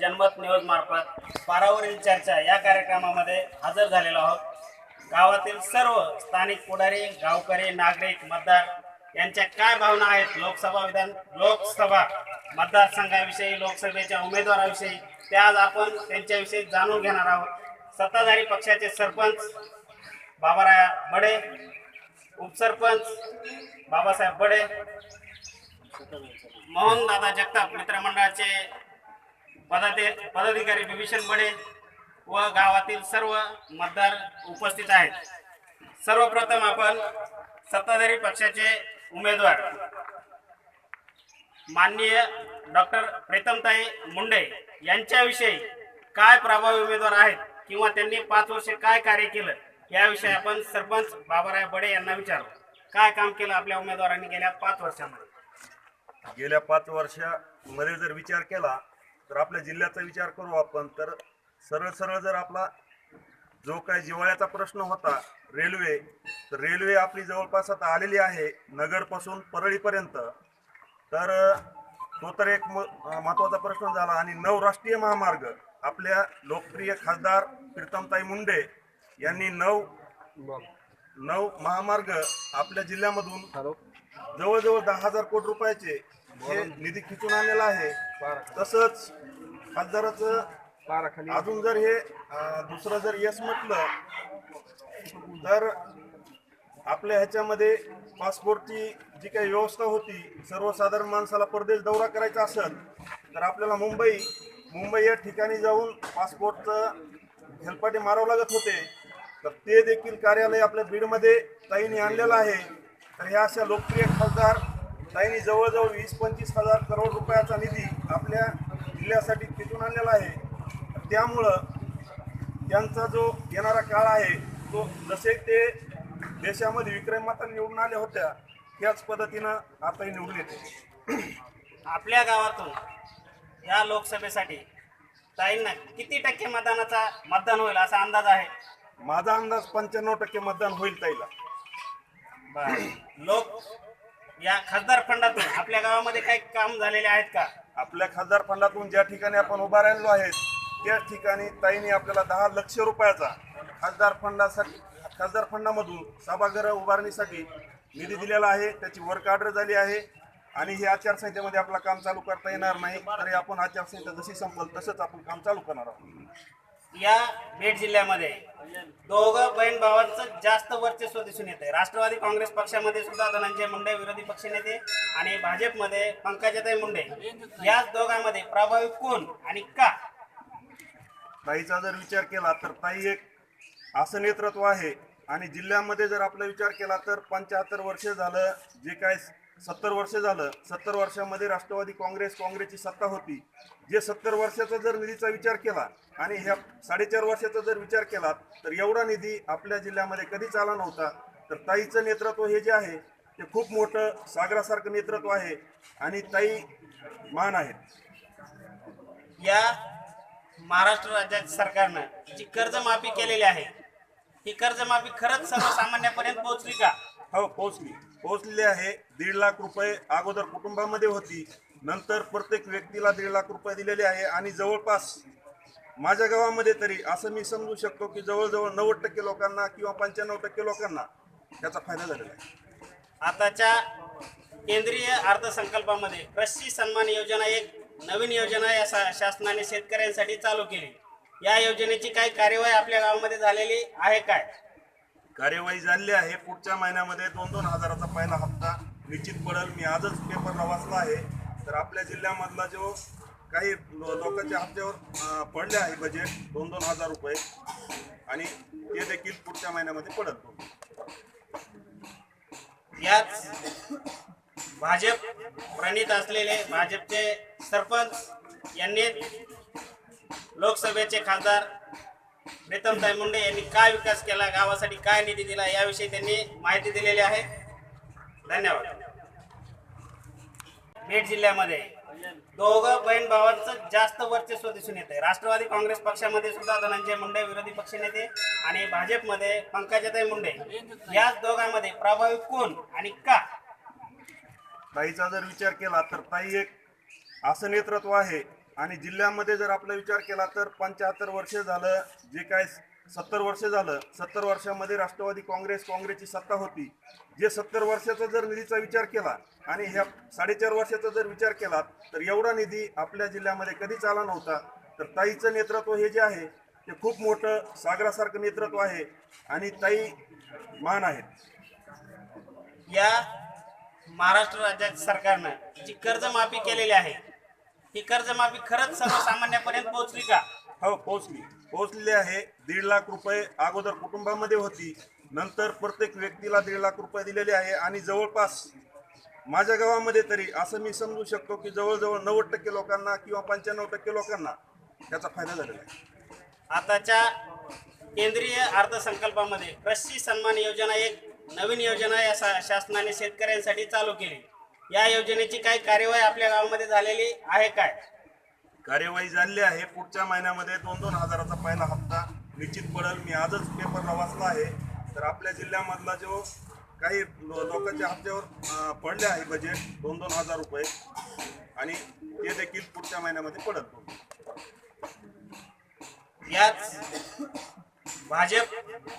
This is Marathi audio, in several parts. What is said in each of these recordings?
जनमत न्यूज मार्फत पारावरील चर्चा या कार्यक्रमामध्ये हजर झालेलो आहोत. गावातील सर्व स्थानिक पुढारी गावकरी नागरिक मतदार यांच्या काय भावना आहेत? लोकसभा विधान लोकसभा मतदारसंघाविषयी लोकसभेच्या उमेदवाराविषयी ते आज आपण त्यांच्याविषयी जाणून घेणार आहोत. सत्ताधारी पक्षाचे सरपंच बाबाराया बडे उपसरपंच बाबासाहेब बडे मोहन दादा जगताप मित्रमंडळाचे पदाधि पदाधिकारी बिभीषण बडे व गावातील सर्व मतदार उपस्थित आहेत. सर्वप्रथम आपण सत्ताधारी पक्षाचे उमेदवार माननीय डॉक्टर प्रीतमताई मुंडे यांच्याविषयी काय प्रभावी उमेदवार आहेत किंवा त्यांनी पाच वर्षे काय कार्य केलं याविषयी आपण सरपंच बाबाराय बडे यांना विचारू. काय काम केलं आपल्या उमेदवारांनी गेल्या पाच वर्षामध्ये? गेल्या पाच वर्षामध्ये जर विचार केला तर आपल्या जिल्ह्याचा विचार करू आपण. तर सरळ सरळ जर आपला जो काही जिव्हाळ्याचा प्रश्न होता रेल्वे तर रेल्वे आपली जवळपास आता आलेली आहे नगरपासून परळीपर्यंत. तर तो तर एक महत्त्वाचा प्रश्न झाला. आणि नऊ राष्ट्रीय महामार्ग आपल्या लोकप्रिय खासदार प्रीतमताई मुंडे यांनी नऊ नऊ महामार्ग आपल्या जिल्ह्यामधून जवळजवळ दहा हजार कोटी रुपयाचे हे निधी खिचून आणलेला आहे. तसंच खासदाराचं अजून जर हे दुसरं जर यश म्हटलं तर आपल्या ह्याच्यामध्ये पासपोर्टची जी काही व्यवस्था होती सर्वसाधारण माणसाला परदेश दौरा करायचा असेल तर आपल्याला मुंबई मुंबई या ठिकाणी जाऊन पासपोर्टचं हेलपाटे मारावं लागत होते. तर ते देखील कार्यालय आपल्या बीडमध्ये ताईंनी आणलेलं आहे. तर ह्या अशा लोकप्रिय खासदार ताईंनी जवळजवळ वीस पंचवीस हजार करोड रुपयाचा निधी आपल्या जिल्ह्यासाठी खेचून आणलेला आहे. त्यामुळं त्यांचा जो येणारा काळ आहे तो जसे ते देशामध्ये विक्रमाता निवडून आल्या होत्या त्याच पद्धतीनं आताही निवडून येते. आपल्या गावातून या लोकसभेसाठी ताईंना किती टक्के मतदानाचा मतदान होईल असा अंदाज आहे? माझा अंदाज पंच्याण्णव टक्के मतदान होईल ताईला. लोक या खासदार फंडातून आपल्या गावामध्ये काही काम झालेले आहेत का? आपल्या खासदार फंडातून ज्या ठिकाणी आपण उभा राहिलो आहेत त्या ठिकाणी ताईने आपल्याला दहा लक्ष रुपयाचा खासदार फंडासाठी खासदार फंडामधून सभागृह उभारणीसाठी निधी दिलेला आहे. त्याची वर्क ऑर्डर झाली आहे. आणि हे आचारसंहितेमध्ये आपलं काम चालू करता येणार नाही. तरी आपण आचारसंहिता जशी संपल तसंच आपण काम चालू करणार आहोत. या बीड जिल्ह्यामध्ये दोघं बहीण भावांचं जास्त वर्चस्व दिसून येते राष्ट्रवादी काँग्रेस पक्षामध्ये सुद्धा धनंजय मुंडे विरोधी पक्षनेते आणि भाजपमध्ये पंकजाताई मुंडे. याच दोघांमध्ये प्रभावी कोण आणि का? ताईचा जर विचार केला तर ताई एक असं नेतृत्व आहे आणि जिल्ह्यामध्ये जर आपला विचार केला तर पंच्याहत्तर वर्ष झालं जे काय सत्तर वर्ष झालं सत्तर वर्षामध्ये राष्ट्रवादी काँग्रेस काँग्रेसची सत्ता होती. जे सत्तर वर्षाचा जर निधीचा विचार केला आणि ह्या साडेचार वर्षाचा जर विचार केला तर एवढा निधी आपल्या जिल्ह्यामध्ये कधीच आला नव्हता. तर ताईचं नेतृत्व हे जे आहे ते खूप मोठं सागरासारखं नेतृत्व आहे आणि ताई मान आहेत. या महाराष्ट्र राज्याच्या सरकारनं जी कर्जमाफी केलेली आहे ही कर्जमाफी खरंच सर्वसामान्यापर्यंत पोहोचली का? हो पोहोचली. पोहोचलेली आहे. दीड लाख रुपये अगोदर कुटुंबामध्ये होती. नंतर प्रत्येक व्यक्तीला दीड लाख रुपये दिलेले आहे आणि जवळपास माझ्या गावामध्ये तरी असं मी समजू शकतो की जवळजवळ नव्वद टक्के लोकांना किंवा पंच्याण्णव टक्के लोकांना त्याचा फायदा झालेला आहे. आताच्या केंद्रीय अर्थसंकल्पामध्ये कृषी सन्मान योजना एक नवीन योजना या शा- शासनाने शेतकऱ्यांसाठी चालू केली. या योजनेची काही कार्यवाही आपल्या गावामध्ये झालेली आहे काय? कार्यवाही झालेली आहे. पुढच्या महिन्यामध्ये दोन दोन हजाराचा पहिला हप्ता निश्चित पडेल. मी आजच पेपरला वाचला आहे. तर आपल्या जिल्ह्यामधला जो काही लो- लोकांच्या हप्त्यावर पडले आहे बजेट दोन दोन हजार रुपये. आणि ते देखील पुढच्या महिन्यामध्ये पडत याच भाजप प्रणित असलेले भाजपचे सरपंच यांनी लोकसभेचे खासदार प्रीतमताई मुंडे यांनी काय विकास केला गावासाठी काय निधी दिला याविषयी त्यांनी माहिती दिलेली आहे. धन्यवाद. बीड जिल्ह्यामध्ये दोघं बहीण भावांचं जास्त वर्चस्व दिसून येते राष्ट्रवादी काँग्रेस पक्षामध्ये सुद्धा धनंजय मुंडे विरोधी पक्षनेते आणि भाजपमध्ये पंकजाताई मुंडे. याच दोघांमध्ये प्रभावी कोण आणि का? ताईचा जर विचार केला तर ताई एक असं नेतृत्व आहे आणि जिल्ह्यामध्ये जर आपला विचार केला तर पंच्याहत्तर वर्ष झालं जे काय सत्तर वर्ष झालं सत्तर वर्षामध्ये राष्ट्रवादी काँग्रेस काँग्रेसची सत्ता होती. जे सत्तर वर्षाचा जर निधीचा विचार केला आणि ह्या साडेचार वर्षाचा जर विचार केला तर एवढा निधी आपल्या जिल्ह्यामध्ये कधीच आला नव्हता. तर ताईचं नेतृत्व हे जे आहे ते खूप मोठं सागरासारखं नेतृत्व आहे आणि ताई मान आहेत. या महाराष्ट्र राज्य सरकारनं जी कर्जमाफी केलेली आहे ही कर्जमाफी खरंच सर्वसामान्यापर्यंत पोहोचली का? हो पोहोचली. पोहोचलेली आहे. दीड लाख रुपये अगोदर कुटुंबामध्ये होती. नंतर प्रत्येक व्यक्तीला दीड लाख रुपये दिलेले आहे आणि जवळपास माझ्या गावामध्ये तरी असं मी समजू शकतो की जवळजवळ नव्वद टक्के लोकांना किंवा पंच्याण्णव टक्के लोकांना त्याचा फायदा झालेला आहे. आताच्या केंद्रीय अर्थसंकल्पामध्ये कृषी सन्मान योजना एक नवीन योजना या शासनाने शेतकऱ्यांसाठी चालू केली. या योजनेची काही कार्यवाही आपल्या गावामध्ये झालेली आहे काय? कार्यवाही झालेली आहे. पुढच्या महिन्यामध्ये दोन दोन हजाराचा पहिला हप्ता निश्चित पडेल. मी आजच पेपरला वाचला आहे. तर आपल्या जिल्ह्यामधला जो काही लोकांच्या हप्त्यावर पडले आहे बजेट दोन दोन हजार रुपये. आणि ते देखील पुढच्या महिन्यामध्ये पडेल याच भाजप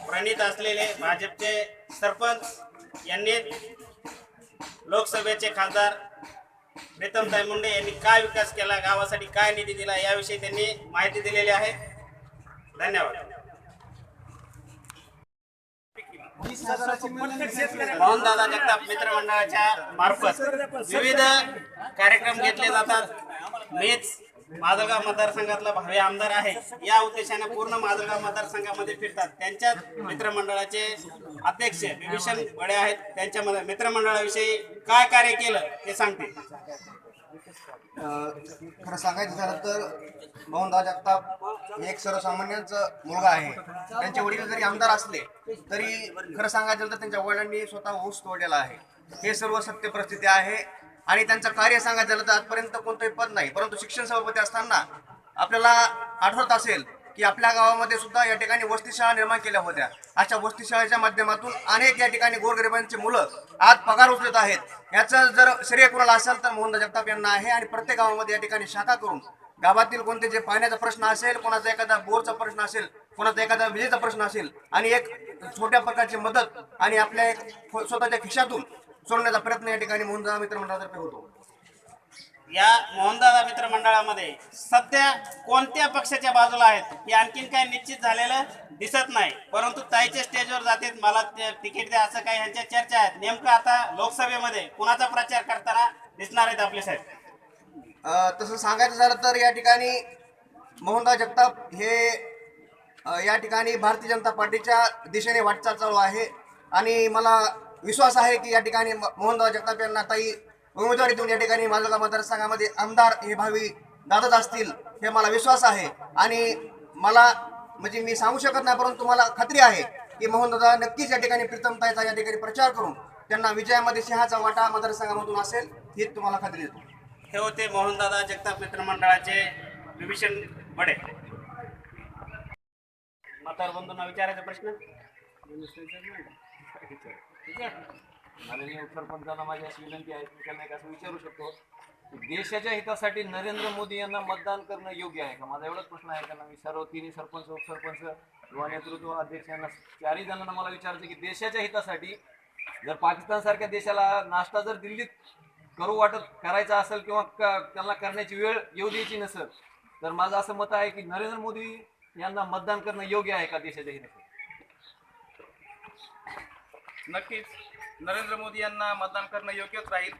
प्रणित असलेले भाजपचे सरपंच यांनी लोकसभेचे खासदार प्रीतमताई मुंडे यांनी काय विकास केला गावासाठी काय निधी दिला याविषयी त्यांनी माहिती दिलेली आहे. धन्यवाद. मोहनदादा जगताप मित्रमंडळाच्या मार्फत विविध कार्यक्रम घेतले जातात. मीच माजलगाव मतदारसंघातला भावी आमदार आहे. या उद्देशाने पूर्ण माजलगाव मतदारसंघामध्ये फिरतात. त्यांच्या मित्रमंडळाचे अध्यक्ष विभीषण बडे आहेत. त्यांच्या मित्रमंडळाविषयी काय कार्य केलं ते सांगते. खरं सांगायचं झालं तर मोहनदास जगताप हे एक सर्वसामान्यांचा मुलगा आहे. त्यांचे वडील जरी आमदार असले तरी खरं सांगायचं तर त्यांच्या वडिलांनी स्वतः ऊस तोडलेला आहे. हे सर्व सत्य परिस्थिती आहे. आणि त्यांचं कार्य सांगायचं झालं तर आजपर्यंत कोणतंही पद नाही. परंतु शिक्षण सभापती असताना आपल्याला आठवत असेल की आपल्या गावामध्ये सुद्धा या ठिकाणी वस्तीशाळा निर्माण केल्या होत्या. अशा वस्तीशाळेच्या माध्यमातून अनेक या ठिकाणी गोरगरिबांची मुलं आज पगार उचलत आहेत. याचं जर श्रेय कुणाला असेल तर मोहन जगताप यांना आहे आणि प्रत्येक गावामध्ये या ठिकाणी शाखा करून गावातील कोणते जे पाण्याचा प्रश्न असेल कोणाचा एखादा बोरचा प्रश्न असेल कोणाचा एखादा विजेचा प्रश्न असेल आणि एक छोट्या प्रकारची मदत आणि आपल्या एक स्वतःच्या खिशातून सोडण्याचा प्रयत्न या ठिकाणी मोहनदास मित्रमंडळातर्फे होतो. या मोहनदादा मित्र मंडळामध्ये सध्या कोणत्या पक्षाच्या बाजूला आहेत हे आणखीन काही निश्चित झालेलं दिसत नाही. परंतु ताईच्या स्टेजवर जाते मला तिकीट द्या असं काही ह्यांच्या चर्चा आहेत. नेमकं आता लोकसभेमध्ये कुणाचा प्रचार करताना दिसणार आहेत आपले साहेब? तसं सांगायचं झालं तर या ठिकाणी मोहनदास जगताप हे या ठिकाणी भारतीय जनता पार्टीच्या दिशेने वाटचाल चालू आहे. आणि मला विश्वास आहे की या ठिकाणी मोहनदादा मोहनदास जगताप यांना ताई उमेदवारी देऊन या ठिकाणी माझ्या मतदारसंघामध्ये आमदार हे भावी दादत असतील हे मला विश्वास आहे. आणि मला म्हणजे मी सांगू शकत नाही परंतु मला खात्री आहे की मोहनदादा नक्कीच या ठिकाणी प्रीतमताईचा या ठिकाणी प्रचार करून त्यांना विजयामध्ये सिंहाचा वाटा मतदारसंघामधून असेल हे तुम्हाला खात्री देतो. हे होते मोहनदादा जगताप मित्रमंडळाचे विभीषण बडे. मतदार बंधूंना विचारायचा प्रश्न? माननीय सरपंचांना माझी अशी विनंती आहे मी त्यांना एक असं विचारू शकतो की देशाच्या हितासाठी नरेंद्र मोदी यांना मतदान करणं योग्य आहे का? माझा एवढाच प्रश्न आहे त्यांना मी सर्व तिन्ही सरपंच उपसरपंच किंवा नेतृत्व अध्यक्ष यांना चारही जणांना मला विचारायचं की देशाच्या हितासाठी जर पाकिस्तान सारख्या देशाला नाश्ता जर दिल्लीत करू वाटत करायचा असेल किंवा क- त्यांना करण्याची वेळ येऊ द्यायची नसेल तर माझं असं मत आहे की नरेंद्र मोदी यांना मतदान करणं योग्य आहे का देशाच्या हितासाठी? नक्कीच नरेंद्र मोदी यांना मतदान करणं योग्यच राहील.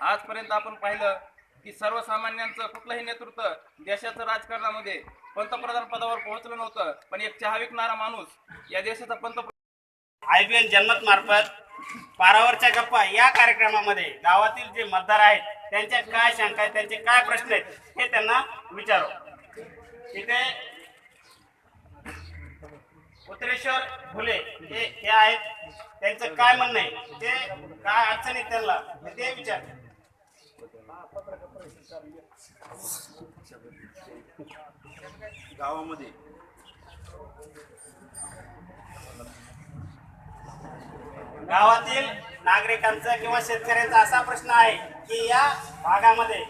आजपर्यंत आपण पाहिलं की सर्वसामान्यांचं कुठलंही नेतृत्व देशाचं राजकारणामध्ये पंतप्रधान पदावर पोहोचलं नव्हतं पण एक चहा विकणारा माणूस या देशाचा पंतप्रधान आय पी एल जन्मत मार्फत पारावरच्या गप्पा या कार्यक्रमामध्ये गावातील जे मतदार आहेत त्यांच्या काय शंका आहेत त्यांचे काय प्रश्न आहेत हे त्यांना विचारू. इथे उत्तरेश्वर फुले हे हे आहेत. त्यांचं काय म्हणणं आहे? ते काय अडचणी आहेत त्यांना? ते विचार. गावामध्ये. गावातील नागरिकांचा किंवा शेतकऱ्यांचा असा प्रश्न आहे की या भागामध्ये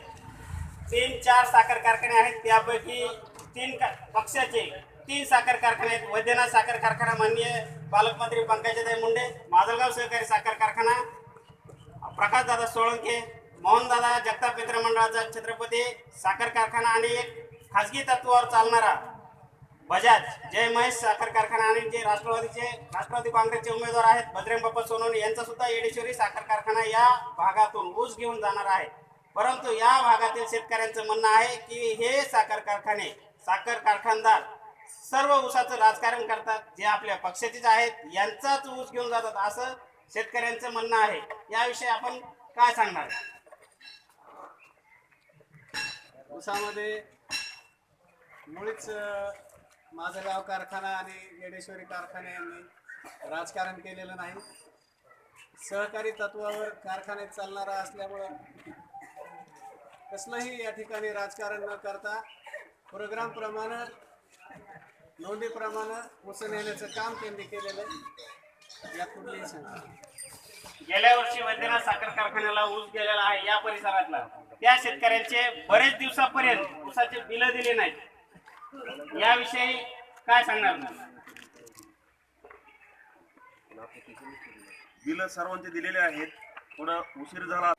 तीन चार साखर कारखाने आहेत. त्यापैकी तीन पक्षाचे तीन साखर कारखाने आहेत. वैद्यनाथ साखर कारखाना माननीय पालकमंत्री पंकजाताई मुंडे माजलगाव सहकारी साखर कारखाना प्रकाशदादा सोळंके मोहनदादा जगताप मित्र मंडळाचा छत्रपती साखर कारखाना आणि एक खाजगी तत्वावर चालणारा बजाज जय महेश साखर कारखाना आणि जे राष्ट्रवादीचे राष्ट्रवादी काँग्रेसचे उमेदवार आहेत बजरंग बाप्पा सोनवणे यांचा सुद्धा येडेश्वरी साखर कारखाना या भागातून ऊस घेऊन जाणार आहे. परंतु या भागातील शेतकऱ्यांचं म्हणणं आहे की हे साखर कारखाने साखर कारखानदार सर्व ऊसाचं राजकारण करतात जे आपल्या पक्षाचेच आहेत यांचाच ऊस घेऊन जातात असं शेतकऱ्यांचं म्हणणं आहे. याविषयी आपण काय सांगणार? उसामध्ये मुळीच माझं गाव कारखाना आणि येडेश्वरी कारखाने यांनी राजकारण केलेलं नाही. सहकारी तत्वावर कारखाने चालणारा असल्यामुळं कसलंही या ठिकाणी राजकारण न करता प्रोग्रामप्रमाणे नोंदीप्रमाणे ऊस नेण्याचं काम त्यांनी केलेलं आहे. नाही. गेल्या वर्षी वैद्यनाथ साखर कारखान्याला ऊस गेलेला आहे या परिसरातला त्या शेतकऱ्यांचे बरेच दिवसापर्यंत ऊसाचे बिल दिले नाहीत याविषयी काय सांगणार? बिल सर्वांचे दिलेले आहेत थोडं उशीर झाला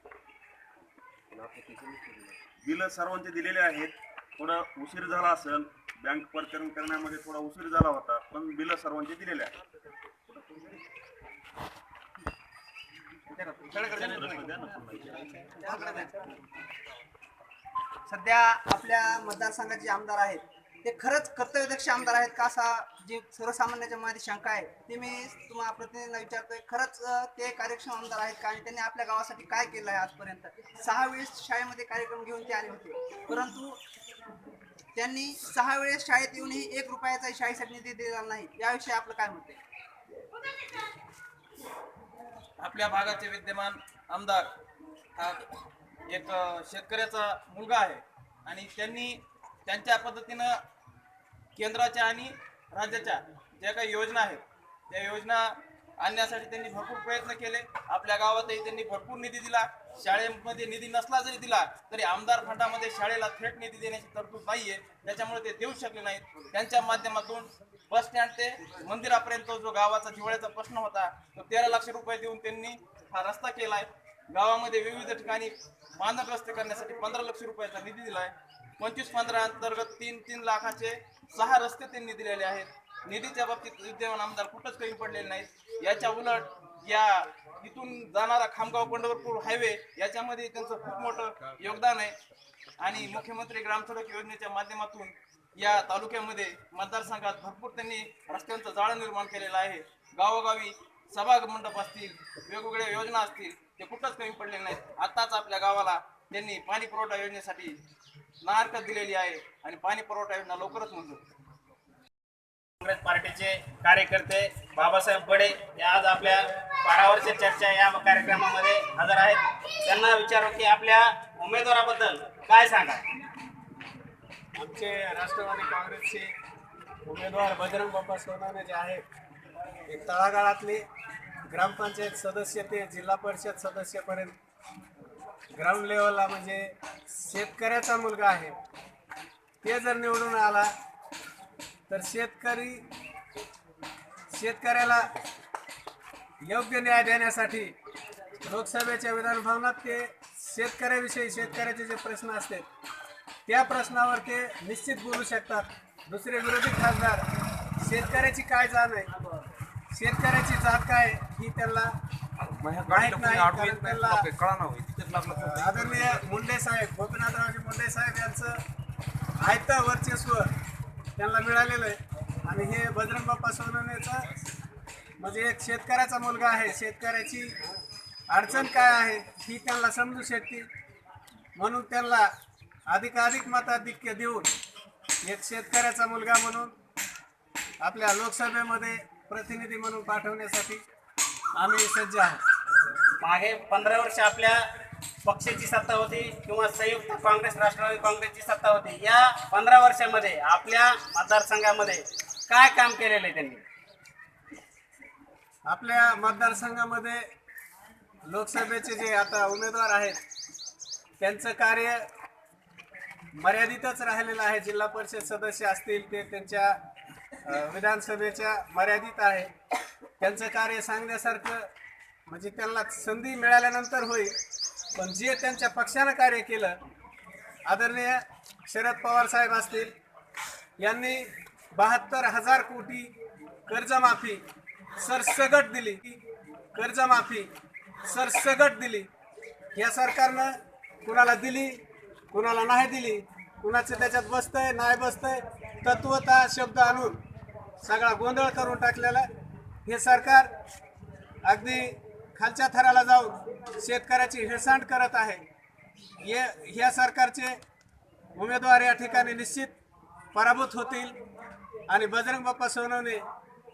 बिल सर्वांचे दिलेले आहेत थोडं उशीर झाला असेल बँक प्रकरण करण्यामध्ये थोडा उशीर झाला होता पण बिल सर्वांचे दिलेले आहे सध्या आपल्या मतदारसंघाचे आमदार आहेत ते खरंच कर्तव्यदक्ष आमदार आहेत का असा जी सर्वसामान्याच्या मध्ये शंका आहे ते मी तुम्हाला प्रतिनिधींना विचारतोय. खरंच ते कार्यक्षम आमदार आहेत का आणि त्यांनी आपल्या गावासाठी काय केलं आहे आजपर्यंत? सहा वेळेस शाळेमध्ये कार्यक्रम घेऊन ते आले होते. परंतु त्यांनी सहा वेळेस शाळेत येऊनही एक रुपयाचा शाळेसाठी निधी दिलेला नाही. याविषयी आपलं काय मत आहे? आपल्या भागाचे विद्यमान आमदार हा एक शेतकऱ्याचा मुलगा आहे. आणि त्यांनी त्यांच्या पद्धतीनं केंद्राच्या आणि राज्याच्या ज्या काही योजना आहेत त्या योजना आणण्यासाठी त्यांनी भरपूर प्रयत्न केले. आपल्या गावातही त्यांनी भरपूर निधी दिला. शाळेमध्ये निधी नसला जरी दिला तरी आमदार फंडामध्ये शाळेला थेट निधी देण्याची तरतूद नाहीये. त्याच्यामुळे ते देऊ शकले नाहीत. त्यांच्या माध्यमातून बस स्टँड ते मंदिरापर्यंत जो गावाचा जिवाळ्याचा प्रश्न होता तो तेरा लाख रुपये देऊन त्यांनी हा रस्ता केलाय. गावामध्ये विविध ठिकाणी मानक रस्ते करण्यासाठी पंधरा लक्ष रुपयाचा निधी दिलाय. पंचवीस पंधरा अंतर्गत तीन तीन लाखाचे सहा रस्ते त्यांनी दिलेले आहेत. निधीच्या बाबतीत विद्यमान आमदार कुठंच कमी पडलेले नाहीत. याच्या उलट या इथून जाणारा खामगाव पंढरपूर हायवे याच्यामध्ये त्यांचं खूप मोठं योगदान आहे. आणि मुख्यमंत्री ग्रामसडक योजनेच्या माध्यमातून या तालुक्यामध्ये मतदारसंघात भरपूर त्यांनी रस्त्यांचं जाळं निर्माण केलेलं आहे. गावोगावी सभा मंडप असतील वेगवेगळ्या योजना असतील ते कुठंच कमी पडले नाहीत. आताच आपल्या गावाला त्यांनी पाणी पुरवठा योजनेसाठी नाहरकत दिलेली आहे. आणि पाणी पुरवठा योजना लवकरच मंजूर काँग्रेस पार्टीचे कार्यकर्ते बाबासाहेब बडे हे आज आपल्या पारावरच्या चर्चा या कार्यक्रमामध्ये हजर आहेत. त्यांना विचारू की आपल्या उमेदवाराबद्दल काय सांगा? आमचे राष्ट्रवादी काँग्रेसचे उमेदवार बजरंग बाप्पा सोनाने जे आहेत ते तळागाळातले ग्रामपंचायत सदस्य ते जिल्हा परिषद सदस्यपर्यंत ग्राउंड लेवलला म्हणजे शेतकऱ्याचा मुलगा आहे. ते जर निवडून आला तर शेतकरी शेतकऱ्याला योग्य न्याय देण्यासाठी लोकसभेच्या विधानभवनात ते शेतकऱ्याविषयी शेतकऱ्याचे जे प्रश्न असतात त्या प्रश्नावर ते निश्चित बोलू शकतात. दुसरे विरोधी खासदार शेतकऱ्याची काय जाण आहे? शेतकऱ्याची जात काय ही त्यांना माहीत नाही कारण आदरणीय मुंडे साहेब गोपीनाथरावजी मुंडे साहेब यांचं आयतं वर्चस्व त्यांना मिळालेलं आहे. आणि हे बजरंग बाप्पा सोनवण्याचं म्हणजे एक शेतकऱ्याचा मुलगा आहे. शेतकऱ्याची अडचण काय आहे ही त्यांना समजू शकते. म्हणून त्यांना अधिकाधिक मताधिक्य देऊन एक शेतकऱ्याचा मुलगा म्हणून आपल्या लोकसभेमध्ये प्रतिनिधी म्हणून पाठवण्यासाठी आम्ही सज्ज आहोत. मागे पंधरा वर्ष आपल्या पक्षाची सत्ता होती किंवा संयुक्त काँग्रेस राष्ट्रवादी काँग्रेसची सत्ता होती या पंधरा वर्षामध्ये आपल्या मतदारसंघामध्ये काय काम केलेलं आहे त्यांनी? आपल्या मतदारसंघामध्ये लोकसभेचे जे आता उमेदवार आहेत त्यांचं कार्य मर्यादितच राहिलेलं आहे. जिल्हा परिषद सदस्य असतील ते त्यांच्या विधानसभेच्या मर्यादित आहे. त्यांचं कार्य सांगण्यासारखं म्हणजे त्यांना संधी मिळाल्यानंतर होईल. पण जे त्यांच्या पक्षानं कार्य केलं आदरणीय शरद पवार साहेब असतील यांनी बहात्तर हजार कोटी कर्जमाफी सरसगट दिली. कर्जमाफी सरसगट दिली. या सरकारनं कुणाला दिली कुणाला नाही दिली कुणाचं त्याच्यात बसतंय नाही बसतंय तत्वता शब्द आणून सगळा गोंधळ करून टाकलेला. हे सरकार अगदी खालच्या थराला जाऊन शेतकऱ्याची हेळसांड करत आहे. ये ह्या सरकारचे उमेदवार या ठिकाणी निश्चित पराभूत होतील आणि बजरंग बाप्पा सोनवणे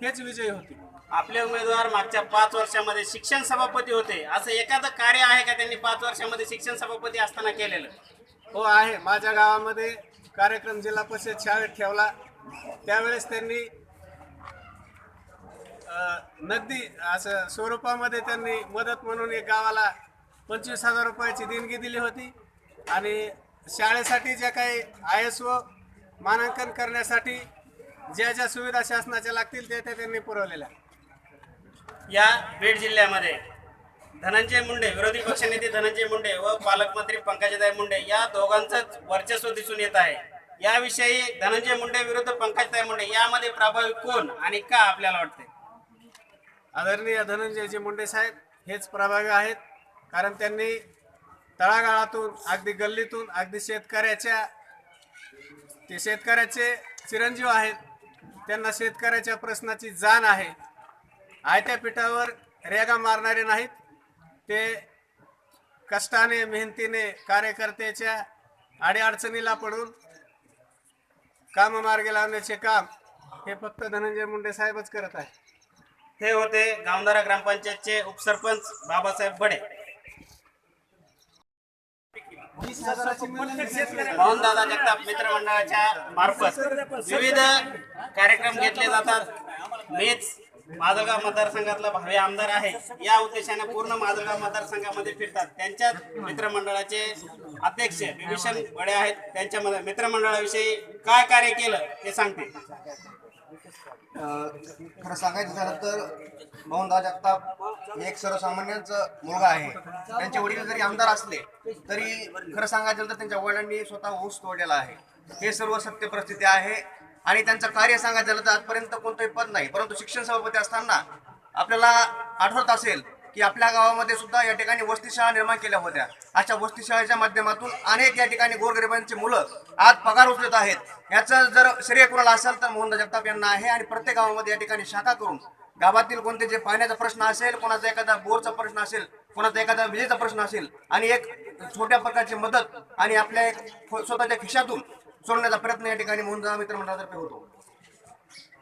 हेच विजयी होतील. आपले उमेदवार मागच्या पाच वर्षामध्ये शिक्षण सभापती होते. असं एखादं कार्य आहे का त्यांनी पाच वर्षामध्ये शिक्षण सभापती असताना केलेलं? हो आहे. माझ्या गावामध्ये कार्यक्रम जिल्हा परिषद शाळेत ठेवला. त्यावेळेस त्यांनी नगदी असं स्वरूपामध्ये त्यांनी मदत म्हणून एक गावाला पंचवीस हजार रुपयाची देणगी दिली होती. आणि शाळेसाठी ज्या काही आय एस ओ मानांकन करण्यासाठी ज्या ज्या सुविधा शासनाच्या लागतील त्या त्या त्यांनी पुरवलेल्या. या बीड जिल्ह्यामध्ये धनंजय मुंडे विरोधी पक्षनेते धनंजय मुंडे व पालकमंत्री पंकजाताई मुंडे या दोघांचंच वर्चस्व दिसून येत आहे. याविषयी धनंजय मुंडे विरुद्ध पंकजताई मुंडे यामध्ये प्रभावी कोण आणि का आपल्याला वाटते आदरणीय धनंजयजी मुंडे साहेब हेच प्रभावी आहेत. कारण त्यांनी तळागाळातून अगदी गल्लीतून अगदी शेतकऱ्याच्या ते शेतकऱ्याचे चिरंजीव आहेत. त्यांना शेतकऱ्याच्या प्रश्नाची जाण आहे. आयत्या पिठावर रेगा मारणारे नाहीत. ते कष्टाने मेहनतीने कार्यकर्त्याच्या अडीअडचणीला पडून काममार्गे लावण्याचे काम हे फक्त धनंजय मुंडे साहेबच करत आहेत. हे होते गावंधारा ग्रामपंचायतचे उपसरपंच बाबासाहेब बडे. मोहनदादा जगताप मित्रमंडळाच्या मार्फत विविध कार्यक्रम घेतले जातात. मीच माजलगाव मतदारसंघातला भावी आमदार आहे. या उद्देशाने पूर्ण माजलगाव मतदारसंघामध्ये फिरतात. त्यांच्याच मित्रमंडळाचे अध्यक्ष विभीषण बडे आहेत. त्यांच्या मित्रमंडळाविषयी काय कार्य केलं हे सांगते. खरं सांगायचं झालं तर मोहनदास जगताप हे एक सर्वसामान्यांचा मुलगा आहे. त्यांचे वडील जरी आमदार असले तरी खरं सांगायचं झालं तर त्यांच्या वडिलांनी स्वतः ऊस तोडलेला आहे. हे सर्व सत्य परिस्थिती आहे आणि त्यांचं कार्य सांगायचं झालं तर आजपर्यंत कोणतंही पद नाही परंतु शिक्षण सभापती असताना आपल्याला आठवत असेल की आपल्या गावामध्ये सुद्धा या ठिकाणी वस्तीशाळा निर्माण केल्या होत्या. अशा वस्तीशाळेच्या माध्यमातून अनेक या ठिकाणी गोरगरिबांची मुलं आज पगार उचलत आहेत. याचं जर श्रेय कुणाला असेल तर मोहनदा जगताप यांना आहे आणि प्रत्येक गावामध्ये या ठिकाणी शाखा करून गावातील कोणते जे पाण्याचा प्रश्न असेल कोणाचा एखादा बोरचा प्रश्न असेल कोणाचा एखादा विजेचा प्रश्न असेल आणि एक छोट्या प्रकारची मदत आणि आपल्या एक स्वतःच्या खिशातून सोडण्याचा प्रयत्न या ठिकाणी मोहनदास मित्रमंडळातर्फे होतो.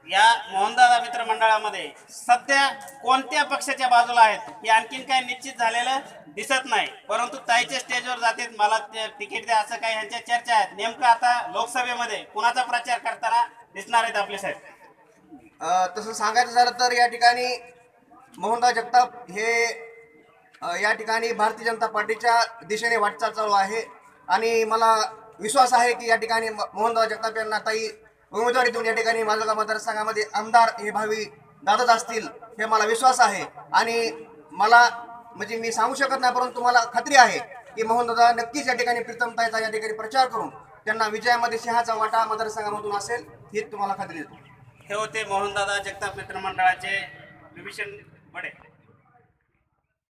या मोहनदादा मित्र मंडळामध्ये सध्या कोणत्या पक्षाच्या बाजूला आहेत हे आणखीन काही निश्चित झालेलं दिसत नाही. परंतु ताईच्या स्टेजवर जातील. मला ते तिकीट द्या असं काही ह्यांच्या चर्चा आहेत. नेमकं आता लोकसभेमध्ये कुणाचा प्रचार करताना दिसणार आहेत आपले साहेब? तसं सांगायचं झालं तर या ठिकाणी मोहनदास जगताप हे या ठिकाणी भारतीय जनता पार्टीच्या दिशेने वाटचाल चालू आहे. आणि मला विश्वास आहे की या ठिकाणी म- मोहनदास जगताप यांना ताई उमेदवारी देऊन या ठिकाणी माझा मतदारसंघामध्ये आमदार हे भावी दादाच असतील हे मला विश्वास आहे. आणि मला म्हणजे मी सांगू शकत नाही परंतु मला खात्री आहे की मोहनदादा नक्कीच या ठिकाणी प्रीतमताईचा या ठिकाणी प्रचार करून त्यांना विजयामध्ये सिंहाचा वाटा मतदारसंघामधून असेल हे तुम्हाला खात्री देतो. हे होते मोहनदादा जगताप मित्र मंडळाचे विभीषण बडे.